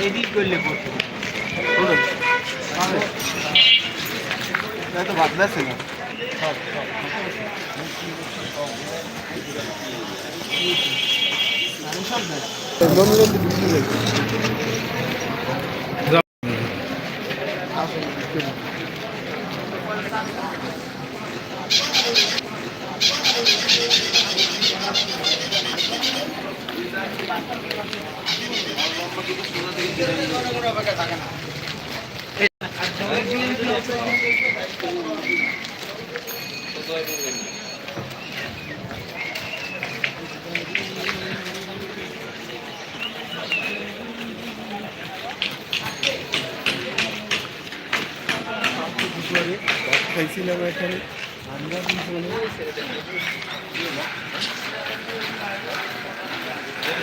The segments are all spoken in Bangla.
এদিক করলে করতে তো বাদলাছে না আসলে খাইছিলাম এখানে। আমরা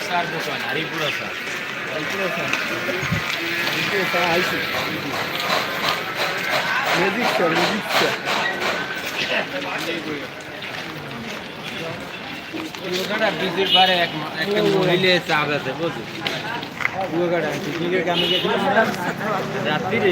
স্যার দোকান হরিপুরা স্যার আইসি magic sir magic sir Kuakata পিকনিকের কামে গেছিলাম রাত্রিরে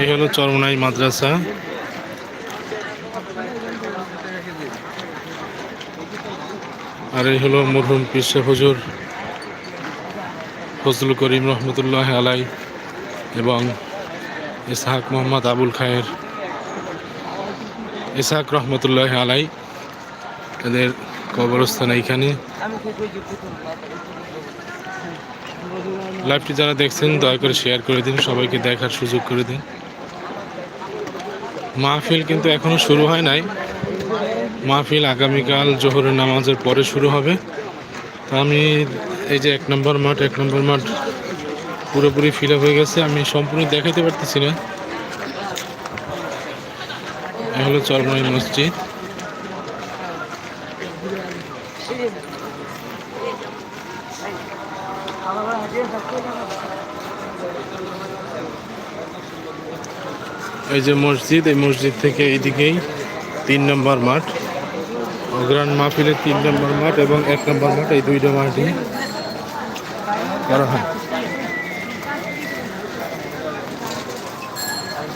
এই হলো চরমনাই মাদ্রাসা। আর এই হলো মরহুম পিসে হুজুর ফজলুল করিম রহমতুল্লাহ আলাই এবং ইসহাক মোহাম্মদ আবুল খায়ের। ইসহাক রহমতুল্লাহ আলাই এদের কবরস্থান এইখানে। লাইভটি যারা দেখছেন দয়া করে শেয়ার করে দিন সবাইকে দেখার সুযোগ করে দিন। মাহফিল কিন্তু এখনও শুরু হয় নাই। মাহফিল আগামীকাল জোহরের নামাজের পরে শুরু হবে। আমি এই যে এক নম্বর মাঠ এক নম্বর মাঠ পুরোপুরি ফিল হয়ে গেছে। আমি সম্পূর্ণ দেখাতে পারতেছি না। এ হলো চরমনাই মসজিদ। এই যে মসজিদ, এই মসজিদ থেকে এইদিকেই তিন নম্বর মাঠ। অগ্রাণ মাহফিলের তিন নম্বর মাঠ এবং এক নম্বর মাঠ, এই দুইটা মাঠই করা হয়।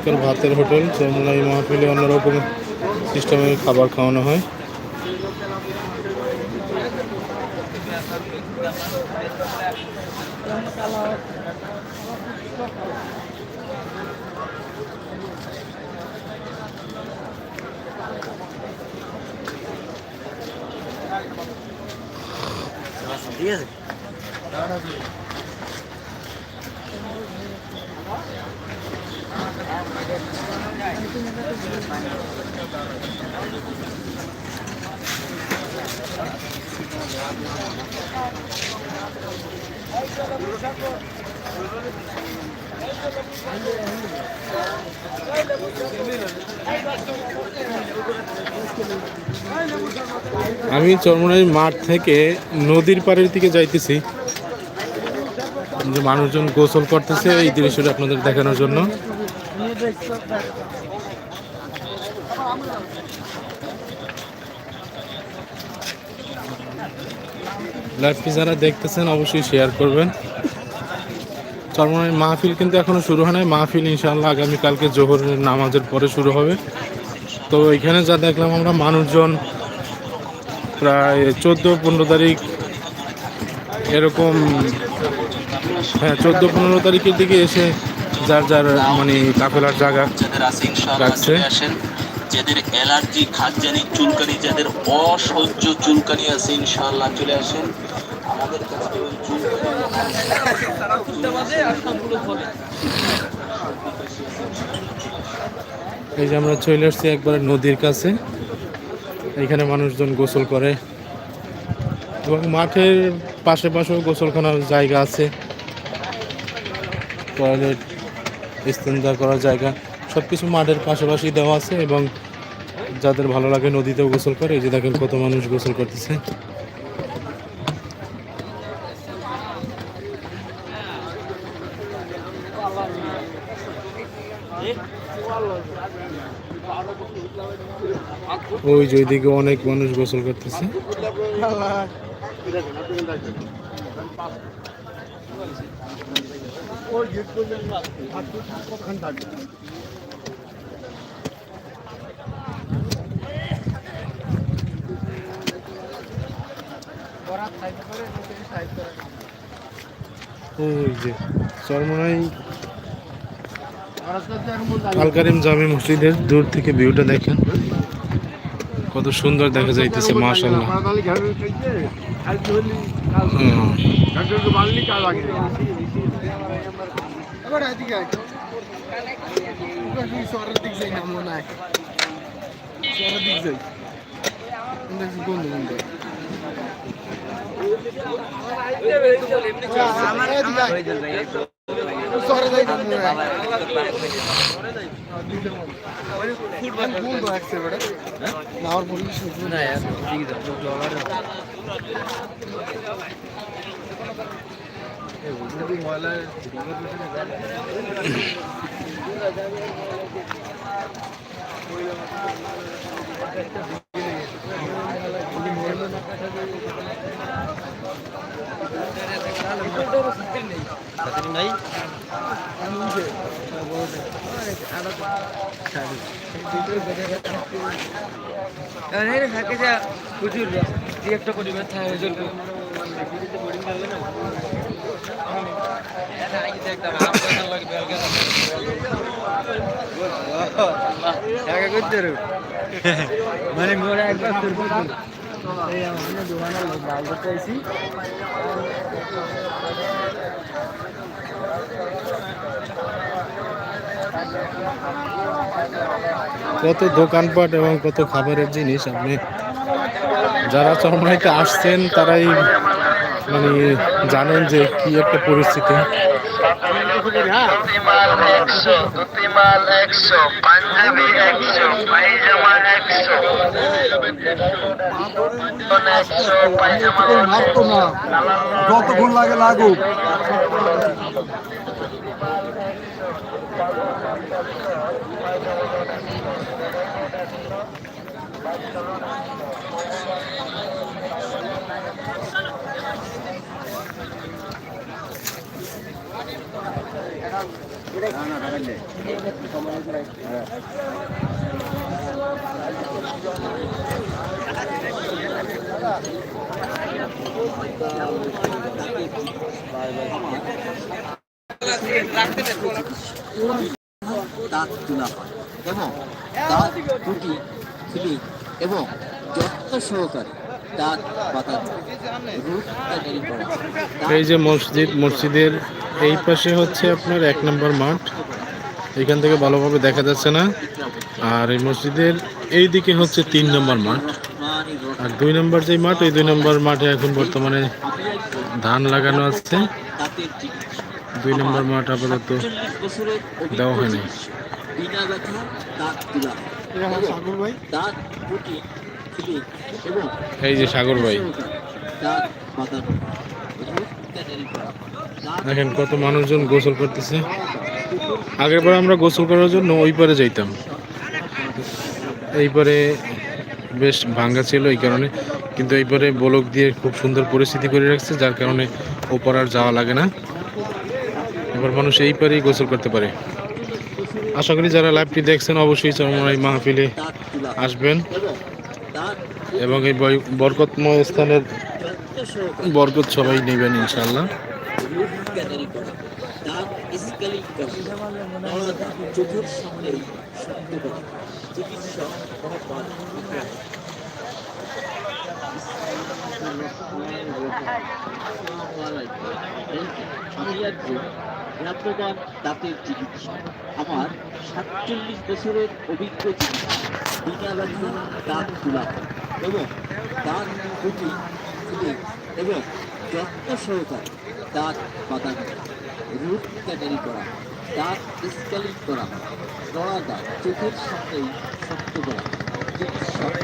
চমৎকার ভাতের হোটেল চরমলাই মাহফিলে অন্যরকম সিস্টেমে খাবার খাওয়ানো হয়। ঠিক আছে আমি চরমনাই মাঠ থেকে নদীর পাড়ের দিকে যাইতেছি। যে মানুষজন গোসল করতেছে, এই দৃশ্যটা আপনাদের দেখানোর জন্য। লাইভটি যারা দেখতেছেন, অবশ্যই শেয়ার করবেন। চরমনাই মাহফিল কিন্তু এখনও শুরু হয় নাই। মাহফিল ইনশাআল্লাহ আগামীকালকে জোহরের নামাজের পরে শুরু হবে। তো এখানে যা দেখলাম আমরা, মানুষজন প্রায় চোদ্দ পনেরো তারিখ এরকম হ্যাঁ চোদ্দ পনেরো তারিখের দিকে এসে যার যার মানে কাফেলার জায়গা যাদের আছে ইনশাআল্লাহ। চলে আসেন। যাদের অ্যালার্জি খাদ্যানি চুলকানি যাদের অসহ্য চুলকানি আছে ইনশাআল্লাহ চলে আসেন। আমাদের কাছে ওই এই যে আমরা চলে আসছি একবার নদীর কাছে। এখানে মানুষজন গোসল করে। এবং মাঠের পাশে পাশেও গোসলখানার জায়গা আছে। টয়লেট ইস্তেঞ্জা করার জায়গা। সব কিছু মাঠের পাশাপাশি দেওয়া আছে এবং যাদের ভালো লাগে নদীতেও গোসল করে। এই যে দেখেন কত মানুষ গোসল করতেছে। ওই যে ওইদিকে অনেক মানুষ গোসল করতেছে। ওই যে চরমনাই আলকারিম জামি মসজিদের দূর থেকে ভিউটা দেখেন। কত সুন্দর দেখা যাইতেছে মাশাল্লাহ। এবার এদিকে আয়। শহরের দিক যাই না। মনে হয় শহরের দিক যাই। দেখছি বন্ধু বন্ধু শহরে যাই না। মনে হয় বন্ধু আসছে বেটা না আমার বলিস প্রচুর। দুই একটা কোটি ব্যথা হয়ে চলবে মানে মোরা একবার এই কত দোকানপাট এবং কত খাবারের জিনিস আপনি যারা চরমনাইতে আসছেন, তারাই মানে জানেন যে কি একটা পরিস্থিতি। মাল একশো ধুতি মাল একশো পাঞ্জাবি একশো পায়জামা একশো একশো পায়জামা যতক্ষণ লাগে লাগুক। দাঁত তোলা হয় এবং দাঁত খুলি এবং যত্ন সহকারে এই যে মসজিদ মসজিদের এই পাশে হচ্ছে আপনার এক নম্বর মাঠ। এখান থেকে ভালোভাবে দেখা যাচ্ছে না। আর এই মসজিদের এই দিকে হচ্ছে তিন নম্বর মাঠ। আর দুই নম্বর যে মাঠ এই দুই নম্বর মাঠে এখন বর্তমানে ধান লাগানো আছে। দুই নম্বর মাঠ আপাতত 47 দেওয়া হয়নি। বিনা ব্যথা দাঁত তুলা দাঁত ফুটি এই যে সাগর ভাই। দেখেন কত মানুষজন গোসল করতেছে। আগের বার আমরা গোসল করার জন্য ওই পারে যাইতাম। এই পারে বেশ ভাঙ্গা ছিল এই কারণে। কিন্তু এই পারে বলক দিয়ে খুব সুন্দর পরিস্থিতি করে রাখছে, যার কারণে ওপর আর যাওয়া লাগে না। এবার মানুষ এই পারেই গোসল করতে পারে। আশা করি যারা লাইভটি দেখছেন, অবশ্যই চরমরাই মাহফিলে আসবেন। এবং এই বরকতময় স্থানের বরকত সবাই নেবেন ইনশাল্লাহ ভ্রাম্যমান দাঁতের চিকিৎসক আমার সাতচল্লিশ বছরের অভিজ্ঞ চিকিৎসক বিনা ব্যথা দাঁত তোলা এবং দাঁত ফুলিং এবং যত্ন সহকারে দাঁত বাঁধানো রুট ক্যানারি করা দাঁত স্কেলিং করা নড়া দাঁত চোখের সামনেই শক্ত করা চিকিৎসক